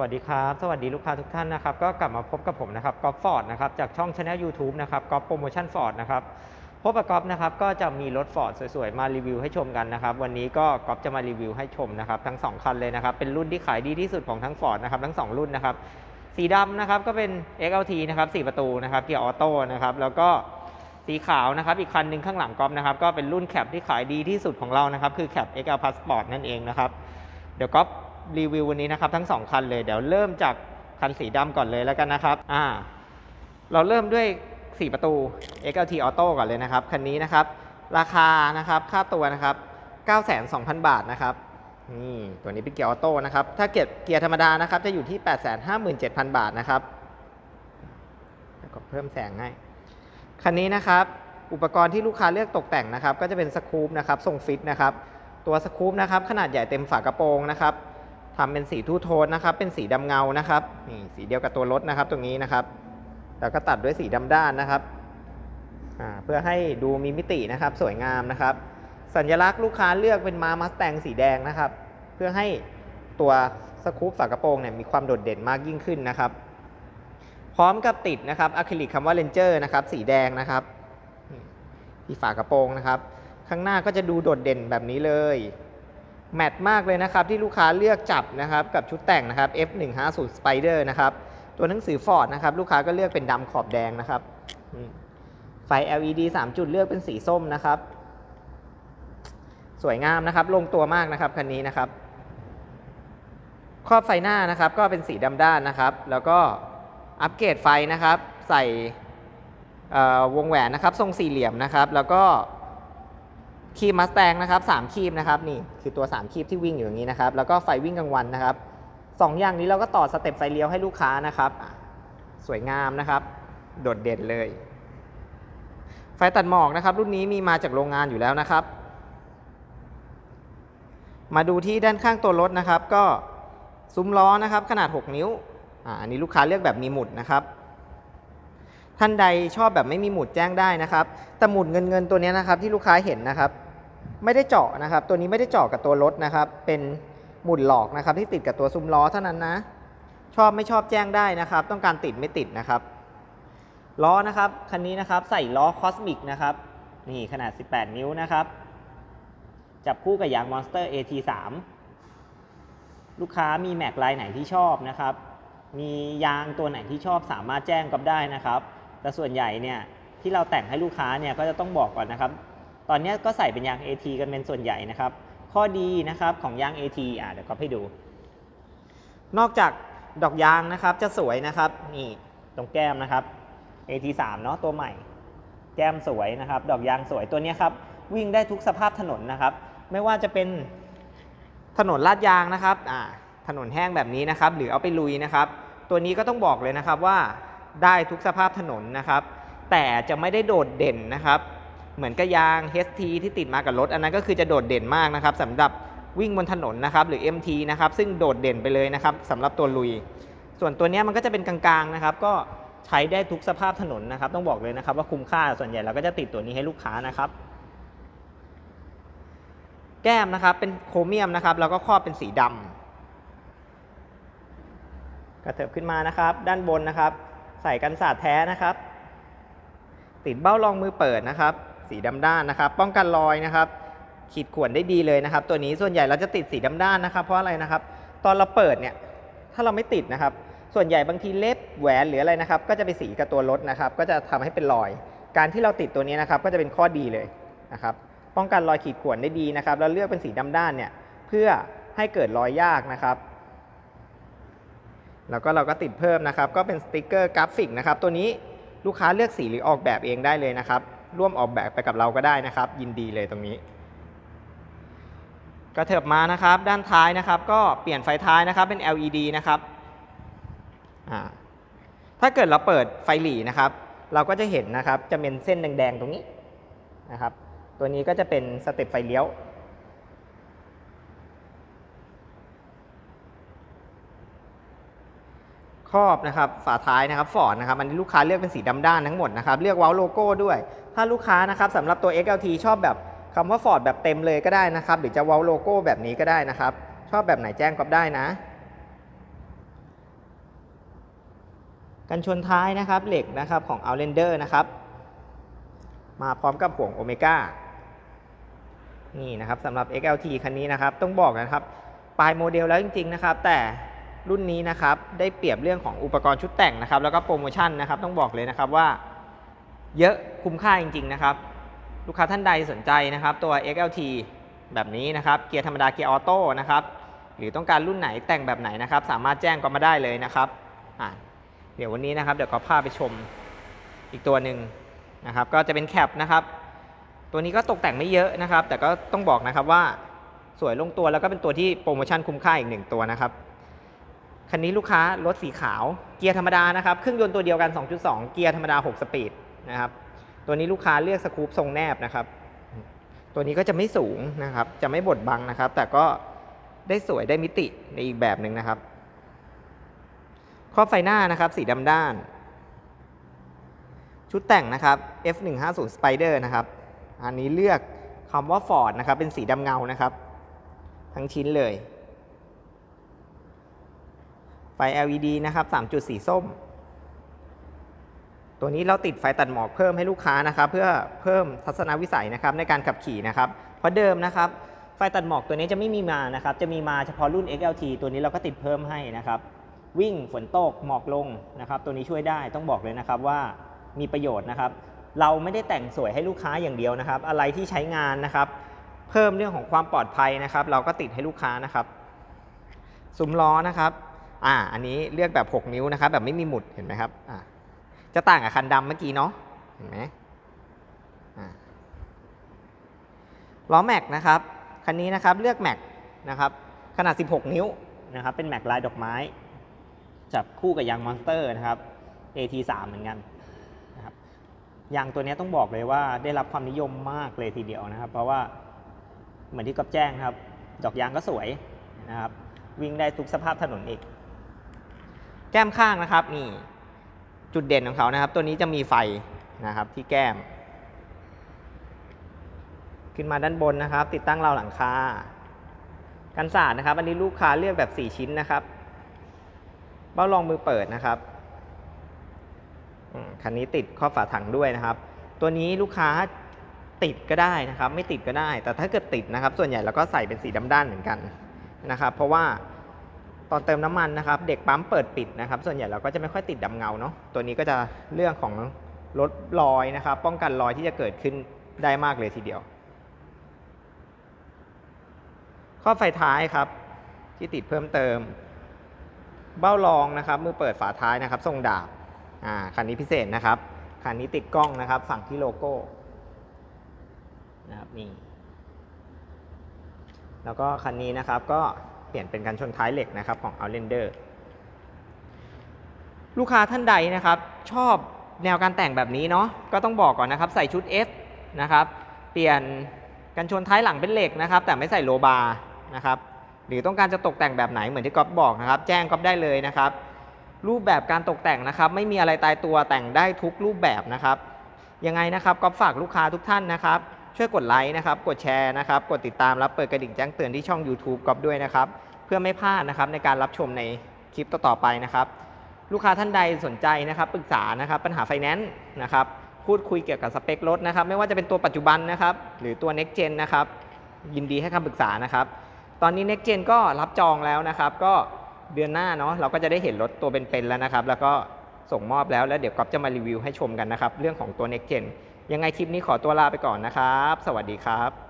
วัสดีครับ สวัสดีลูกค้าทุกท่านนะครับ ก็กลับมาพบกับผมนะครับก๊อฟฟอร์ดนะครับ จากช่องช anel YouTube นะครับก๊อฟโปรโมชั่นฟอร์ดนะครับ พบกับก๊อฟนะครับ ก็จะมีรถฟอร์ดสวยๆ มารีวิวให้ชมกันนะครับ วันนี้ก็ก๊อฟจะมารีวิวให้ชมนะครับ ทั้ง 2 คันเลยนะครับ เป็นรุ่นที่ขายดีที่สุดของทั้งฟอร์ดนะครับ ทั้ง 2 รุ่นนะครับ สีดำนะครับ ก็เป็น XLT นะครับ4ประตูนะครับ เกียร์ออโต้นะครับ แล้วก็สีขาวนะครับ อีกคันหนึ่งข้างหลังก๊อฟนะครับ ก็เป็นรุ่นแคปที่ขายดีที่สุดของเรานะครับ คือแคป XL Passport นั่นเองนะครับ เดี๋ยวก๊อฟ รีวิววันนี้นะครับทั้ง 2 คันเลย เดี๋ยวเริ่มจากคันสีดำก่อนเลยแล้วกันนะครับอ่าเราเริ่มด้วย 4 ประตู XLT Auto ก่อนเลยนะครับ คันนี้นะครับ ราคานะครับค่าตัวนะครับ 9,200 บาทนะครับนี่ตัวนี้เป็นเกียร์ออโต้นะครับ ถ้าเกียร์เกียร์ธรรมดานะครับ จะอยู่ที่ 857,000 บาทนะครับแล้วก็เพิ่มแสงให้ คันนี้นะครับ อุปกรณ์ที่ลูกค้าเลือกตกแต่งนะครับ ก็จะเป็นสกู๊ปนะครับ ทรงฟิตนะครับ ตัวสกู๊ปนะครับ ขนาดใหญ่เต็มฝากระโปรงนะครับ ทำเป็นสีทูโทนนะครับ เป็นสีดำเงานะครับนี่สีเดียวกับตัวรถนะครับตรงนี้นะครับ แล้วก็ตัดด้วยสีดำด้านนะครับเพื่อให้ดูมีมิตินะครับสวยงามนะครับ สัญลักษณ์ลูกค้าเลือกเป็นม้ามัสแตงสีแดงนะครับ เพื่อให้ตัวสกู๊ปฝากระโปรงเนี่ยมีความโดดเด่นมากยิ่งขึ้นนะครับ พร้อมกับติดนะครับอะคริลิกคำว่าเลนเจอร์นะครับสีแดงนะครับที่ฝากระโปรงนะครับ ข้างหน้าก็จะดูโดดเด่นแบบนี้เลย แมทมากเลยนะครับที่ลูกค้าเลือกจับนะครับกับชุดแต่งนะครับ F150 Spider นะครับตัวหนังสือ Ford นะครับลูกค้าก็เลือกเป็นดำขอบแดงนะครับไฟ LED 3 จุดเลือกเป็นสีส้มนะครับ สวยงามนะครับ ลงตัวมากนะครับคันนี้นะครับครอบไฟหน้านะครับ ก็เป็นสีดำด้านนะครับ แล้วก็อัปเกรดไฟนะครับ ใส่วงแหวนนะครับ ทรงสี่เหลี่ยมนะครับ แล้วก็ คีบมัสแตงนะครับ3คีบนะครับนี่คือตัว 3คีบที่วิ่งอยู่อย่างนี้นะครับแล้วก็ไฟวิ่งกลางวันนะครับสองอย่างนี้เราก็ต่อสเต็ปไฟเลี้ยวให้ลูกค้านะครับ สวยงามนะครับ โดดเด่นเลย ไฟตัดหมอกนะครับ รุ่นนี้มีมาจากโรงงานอยู่แล้วนะครับ มาดูที่ด้านข้างตัวรถนะครับ ก็ซุ้มล้อนะครับ ขนาด 6 นิ้วอ่าอันนี้ลูกค้าเลือกแบบมีหมุดนะครับ ท่านใดชอบแบบไม่มีหมุดแจ้งได้นะครับแต่หมุดเงินเงินๆตัวนี้นะครับที่ลูกค้าเห็นนะครับ ไม่ได้เจาะนะครับ ตัวนี้ไม่ได้เจาะกับตัวรถนะครับ เป็นหมุดหลอกนะครับ ที่ติดกับตัวซุ้มล้อเท่านั้นนะ ชอบไม่ชอบแจ้งได้นะครับ ต้องการติดไม่ติดนะครับ ล้อนะครับคันนี้นะครับใส่ล้อคอสมิกนะครับ นี่ขนาด 18 นิ้วนะครับ จับคู่กับยาง Monster AT3 ลูกค้ามีแม็กลายไหนที่ชอบนะครับ มียางตัวไหนที่ชอบสามารถแจ้งกับได้นะครับ แต่ส่วนใหญ่เนี่ยที่เราแต่งให้ลูกค้าเนี่ยก็จะต้องบอกก่อนนะครับ ตอนนี้ก็ใส่เป็นยาง AT กันเป็นส่วนใหญ่นะครับ ข้อดีนะครับของยาง AT อะเดี๋ยวก็ให้ดู นอกจากดอกยางนะครับจะสวยนะครับนี่ตรงแก้มนะครับ AT3 เนาะตัวใหม่ แก้มสวยนะครับ ดอกยางสวยตัวนี้ครับวิ่งได้ทุกสภาพถนนนะครับ ไม่ว่าจะเป็นถนนลาดยางนะครับอ่าถนนแห้งแบบนี้นะครับ หรือเอาไปลุยนะครับ ตัวนี้ก็ต้องบอกเลยนะครับว่าได้ทุกสภาพถนนนะครับ แต่จะไม่ได้โดดเด่นนะครับ เหมือนกับยาง HT ที่ติดมากับรถ อันนั้นก็คือจะโดดเด่นมากนะครับสำหรับวิ่งบนถนนนะครับหรือ MT นะครับซึ่งโดดเด่นไปเลยนะครับสำหรับตัวลุย ส่วนตัวนี้มันก็จะเป็นกลางๆนะครับก็ใช้ได้ทุกสภาพถนนนะครับ ต้องบอกเลยนะครับว่าคุ้มค่าส่วนใหญ่เราก็จะติดตัวนี้ให้ลูกค้านะครับ แก้มนะครับเป็นโครเมียมนะครับแล้วก็ครอบเป็นสีดำกระเถิบขึ้นมานะครับ ด้านบนนะครับ ใส่กันสาดแท้นะครับ ติดเบ้ารองมือเปิดนะครับ สีดำด้านนะครับ ป้องกันรอยนะครับ ขีดข่วนได้ดีเลยนะครับ ตัวนี้ส่วนใหญ่เราจะติดสีดำด้านนะครับ เพราะอะไรนะครับ ตอนเราเปิดเนี่ยถ้าเราไม่ติดนะครับ ส่วนใหญ่บางทีเล็บแหวนหรืออะไรนะครับ ก็จะไปสีกับตัวรถนะครับ ก็จะทำให้เป็นรอย การที่เราติดตัวนี้นะครับ ก็จะเป็นข้อดีเลยนะครับ ป้องกันรอยขีดข่วนได้ดีนะครับ แล้วเลือกเป็นสีดำด้านเนี่ยเพื่อให้เกิดรอยยากนะครับแล้วก็เราก็ติดเพิ่มนะครับ ก็เป็นสติกเกอร์กราฟิกนะครับ ตัวนี้ลูกค้าเลือกสีหรือออกแบบเองได้เลยนะครับ ร่วมออกแบบไปกับเราก็ได้นะครับ ยินดีเลยตรงนี้ กระเถิบมานะครับ ด้านท้ายนะครับ ก็เปลี่ยนไฟท้ายนะครับเป็น LED นะครับถ้าเกิดเราเปิดไฟหลีนะครับ เราก็จะเห็นนะครับจะเป็นเส้นแดงๆตรงนี้นะครับ ตัวนี้ก็จะเป็นสเต็ปไฟเลี้ยว ครอบนะครับฝาท้ายนะครับฟอร์ดนะครับอันนี้ลูกค้าเลือกเป็นสีดำด้านทั้งหมดนะครับเลือกเว้าโลโก้ด้วย ถ้าลูกค้านะครับสำหรับตัว XLT ชอบแบบคำว่าฟอร์ดแบบเต็มเลยก็ได้นะครับหรือจะเว้าโลโก้แบบนี้ก็ได้นะครับ ชอบแบบไหนแจ้งก็ได้นะกันชนท้ายนะครับเหล็กนะครับของ Outlander นะครับ มาพร้อมกับห่วงโอเมก้านี่นะครับสำหรับ XLT คันนี้นะครับ ต้องบอกนะครับ ปลายโมเดลแล้วจริง ๆ นะครับ แต่ รุ่นนี้นะครับได้เปรียบเรื่องของอุปกรณ์ชุดแต่งนะครับ แล้วก็โปรโมชั่นนะครับต้องบอกเลยนะครับว่าเยอะคุ้มค่าจริง ๆ นะครับ ลูกค้าท่านใดสนใจนะครับ ตัว XLT แบบนี้นะครับเกียร์ธรรมดาเกียร์ออโต้นะครับหรือต้องการรุ่นไหนแต่งแบบไหนนะครับ สามารถแจ้งก็มาได้เลยนะครับเดี๋ยววันนี้นะครับเดี๋ยวก็พาไปชมอีกตัวหนึ่งนะครับ ก็จะเป็นแคปนะครับ ตัวนี้ก็ตกแต่งไม่เยอะนะครับ แต่ก็ต้องบอกนะครับว่าสวยลงตัวแล้วก็เป็นตัวที่โปรโมชั่นคุ้มค่าอีกหนึ่งตัวนะครับ คันนี้ลูกค้ารถสีขาวเกียร์ธรรมดานะครับเครื่องยนต์ตัวเดียวกัน 2.2 เกียร์ธรรมดา 6 สปีดนะครับตัวนี้ลูกค้าเลือกสกู๊ปทรงแนบนะครับ ตัวนี้ก็จะไม่สูงนะครับ จะไม่บดบังนะครับ แต่ก็ได้สวยได้มิติในอีกแบบหนึ่งนะครับครอบไฟหน้านะครับ สีดำด้าน ชุดแต่งนะครับ F150 Spider นะครับ อันนี้เลือกคำว่า Ford นะครับ เป็นสีดำเงานะครับ ทั้งชิ้นเลย ไฟ LED นะครับ 3 จุดสีส้ม ตัวนี้เราติดไฟตัดหมอกเพิ่มให้ลูกค้านะครับ เพื่อเพิ่มทัศนวิสัยนะครับในการขับขี่นะครับ เพราะเดิมนะครับ ไฟตัดหมอกตัวนี้จะไม่มีมานะครับ จะมีมาเฉพาะรุ่น XLT ตัวนี้เราก็ติดเพิ่มให้นะครับ วิ่งฝนตกหมอกลงนะครับ ตัวนี้ช่วยได้ต้องบอกเลยนะครับว่ามีประโยชน์นะครับ เราไม่ได้แต่งสวยให้ลูกค้าอย่างเดียวนะครับ อะไรที่ใช้งานนะครับ เพิ่มเรื่องของความปลอดภัยนะครับ เราก็ติดให้ลูกค้านะครับ ซุ้มล้อนะครับ อ่า อันนี้เลือกแบบ 6 นิ้วนะครับ แบบไม่มีหมุดเห็นไหมครับอ่าจะต่างกับคันดำเมื่อกี้เนาะเห็นไหมอ่าล้อแม็กนะครับคันนี้นะครับเลือกแม็กนะครับขนาด 16 นิ้วนะครับเป็นแม็กลายดอกไม้ จับคู่กับยางมอนสเตอร์นะครับ AT3 เหมือนกันนะครับยางตัวนี้ต้องบอกเลยว่าได้รับความนิยมมากเลยทีเดียวนะครับ เพราะว่าเหมือนที่ก๊อฟแจ้งครับ ดอกยางก็สวยนะครับวิ่งได้ทุกสภาพถนนอีก ก้มข้างนะครับนี่จุดเด่นของเขานะครับ ตัวนี้จะมีไฟนะครับที่แก้ม ขึ้นมาด้านบนนะครับ ติดตั้งราวหลังคากันสาดนะครับ อันนี้ลูกค้าเลือกแบบ 4 ชิ้นนะครับ เบ้ารองมือเปิดนะครับอันนี้ติดข้อฝาถังด้วยนะครับ ตัวนี้ลูกค้าติดก็ได้นะครับ ไม่ติดก็ได้ แต่ถ้าเกิดติดนะครับ ส่วนใหญ่เราก็ใส่เป็นสีดำด้านเหมือนกันนะครับ เพราะว่า ตอนเติมน้ำมันนะครับ เด็กปั๊มเปิดปิดนะครับ ส่วนใหญ่เราก็จะไม่ค่อยติดดำเงาเนาะตัวนี้ก็จะเรื่องของลดรอยนะครับ ป้องกันรอยที่จะเกิดขึ้นได้มากเลยทีเดียว ข้อไฟท้ายครับ ที่ติดเพิ่มเติม เบ้ารองนะครับมือเปิดฝาท้ายนะครับ ทรงดาบอ่าคันนี้พิเศษนะครับคันนี้ติดกล้องนะครับฝั่งที่โลโก้นะครับนี่แล้วก็คันนี้นะครับก็ ลี่ยนเป็นกันชนท้ายเหล็กนะครับของ Outlander ลูกค้าท่านใดนะครับชอบแนวการแต่งแบบนี้เนาะก็ต้องบอกก่อนนะครับใส่ชุด F นะครับเปลี่ยนกันชนท้ายหลังเป็นเหล็กนะครับแต่ไม่ใส่โลบาร์นะครับหรือต้องการจะตกแต่งแบบไหนเหมือนที่ก๊อฟบอกนะครับแจ้งก๊อฟได้เลยนะครับรูปแบบการตกแต่งนะครับไม่มีอะไรตายตัวแต่งได้ทุกรูปแบบนะครับยังไงนะครับก๊อฟฝากลูกค้าทุกท่านนะครับช่วยกดไลค์นะครับ กดแชร์นะครับ กดติดตามรับเปิดกระดิ่งแจ้งเตือนที่ช่อง YouTube ก๊อฟด้วยนะครับ เพื่อไม่พลาดนะครับในการรับชมในคลิปต่อๆไปนะครับ ลูกค้าท่านใดสนใจนะครับปรึกษานะครับปัญหาไฟแนนซ์นะครับพูดคุยเกี่ยวกับสเปครถนะครับ ไม่ว่าจะเป็นตัวปัจจุบันนะครับ หรือตัว next gen นะครับยินดีให้คำปรึกษานะครับ ตอนนี้ next gen ก็รับจองแล้วนะครับ ก็เดือนหน้าเนาะเราก็จะได้เห็นรถตัวเป็นๆแล้วนะครับ แล้วก็ส่งมอบแล้วแล้วเดี๋ยวก๊อฟจะมารีวิวให้ชมกันนะครับ เรื่องของตัว next gen ยังไงคลิปนี้ขอตัวลาไปก่อนนะครับ สวัสดีครับ